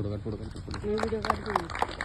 Photo card photo card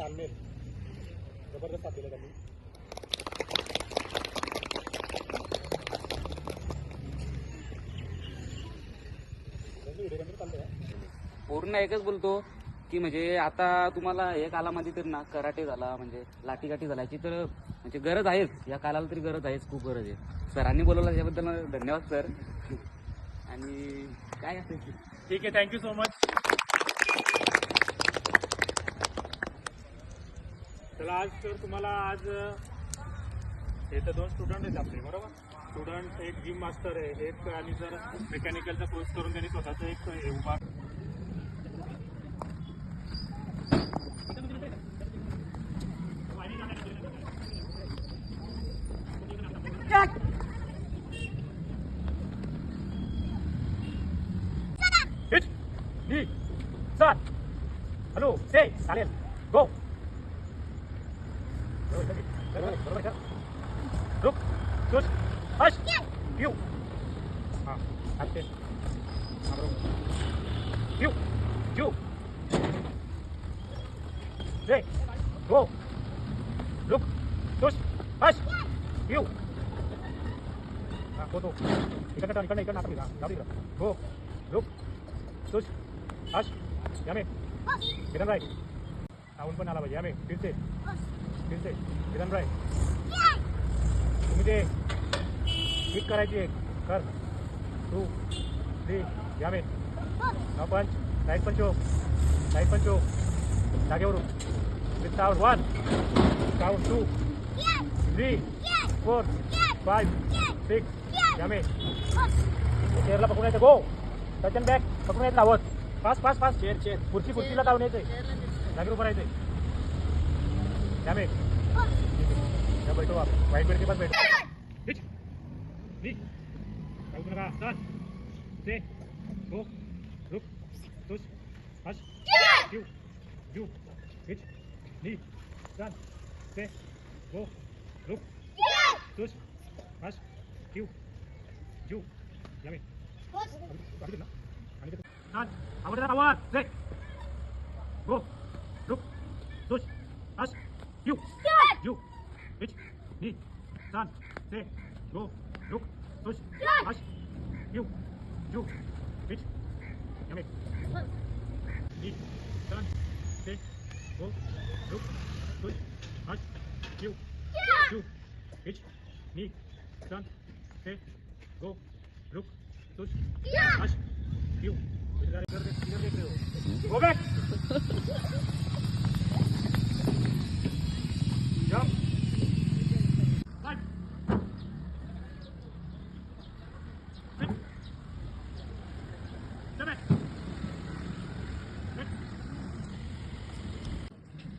ताळमेळ जबरदस्त साधलेला त्यांनी. पूर्ण एकच बोलतो की म्हणजे आता तुम्हाला या कालामध्ये तर ना कराटे झाला म्हणजे लाठी काठी झाल्याची तर म्हणजे गरज आहेच. या कालाला तरी गरज आहेच खूप गरज आहे. सरांनी बोलवलं त्याबद्दल धन्यवाद सर. आणि काय असेल. ठीक आहे थँक्यू सो मच चला आज तर तुम्हाला आज हे तर दोन स्टुडंट आहेत आपले बरोबर? स्टुडंट एक जिम मास्टर आहे एक आणि जर मेकॅनिकलचा कोर्स करून त्यांनी स्वतःचं एक हे उभा हॅलो से चालेल गो रुक तुझ हश यू हां हटते हां बरोबर यू यू से गो रुक तुझ हश यू हां गो तो इकडनं टर्न इकडनं इकडनं आता जाऊ इकडं गो रुक तुझ हश यामे किरण राय ऊन पण आला पाहिजे यामे फिर तुम्ही ते किक करायची एक. कर. टू थ्री यामे हा पंच राईट पंचो राईट पंचो जागेवरून without one count two three four five six यामे चेअरला पकडून यायचं. गो टच अँड बॅक पकडून यायचं धावत fast fast fast chair chair खुर्ची खुर्चीला धावून यायचंय. जागेवर उभं राहायचंय त्यामुळे या बैठो आप. वाइट बेल्ट के पास बैठो. हिच. नी. काय चल से दो रुक तुझ हस क्यू? यू हिच. नी. चल से दो रुक तुझ हस क्यू? यू यामे अभी ना आवडता आवाज से गो रुक तुझ हस यू यू हिच नी चल से गो रुक तुझ हश यू यू हिच यामे नी चल से गो रुक तुझ हश यू यू हिच नी चल से गो रुक तुझ हश यू इधर इधर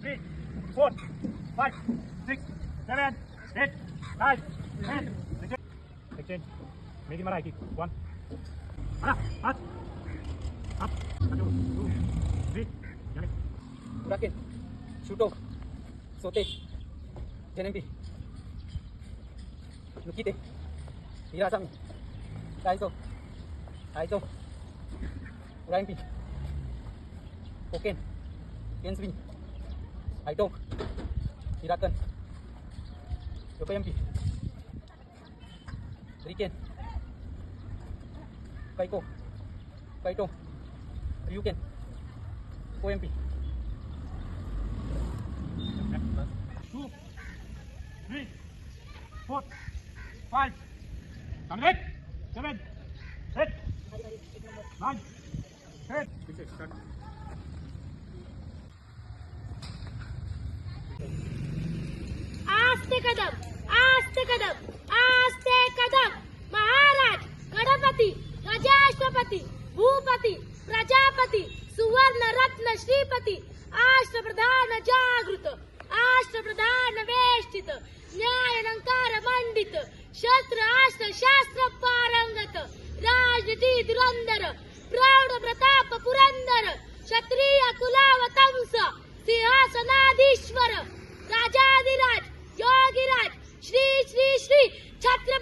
three, four, five, six, seven, eight, nine, ten. Exchange. Make it Maraiki. One. Up, up, up. Two, two, three. Rakin. Shoot off. Sote. Janembi. Nukite. Hirasami. Taiso. Taiso. Uranpi. Cocaine. Kensby. Kenswin, Aito, Hirakan, Yokoyampi, Riken, Kaiko, Kaito, Ryuken, OMP. two, three, four, five, seven, eight, seven, eight, nine, ten. Start. आस्ते कदम आस्ते कदम आस्ते कदम. महाराज गणपती गजाष्टपती भूपती प्रजापती सुवर्ण रत्न श्रीपती आष्ट्रप्रधान जागृत आष्ट्रप्रधान वेष्टित न्यायलंकार मंडित शस्त्र आष्ट शास्त्र पारंगत राजनीती धुरंधर प्रौढ प्रताप पुरंदर क्षत्रिय कुलावतंस सिंहासनाधीश्वर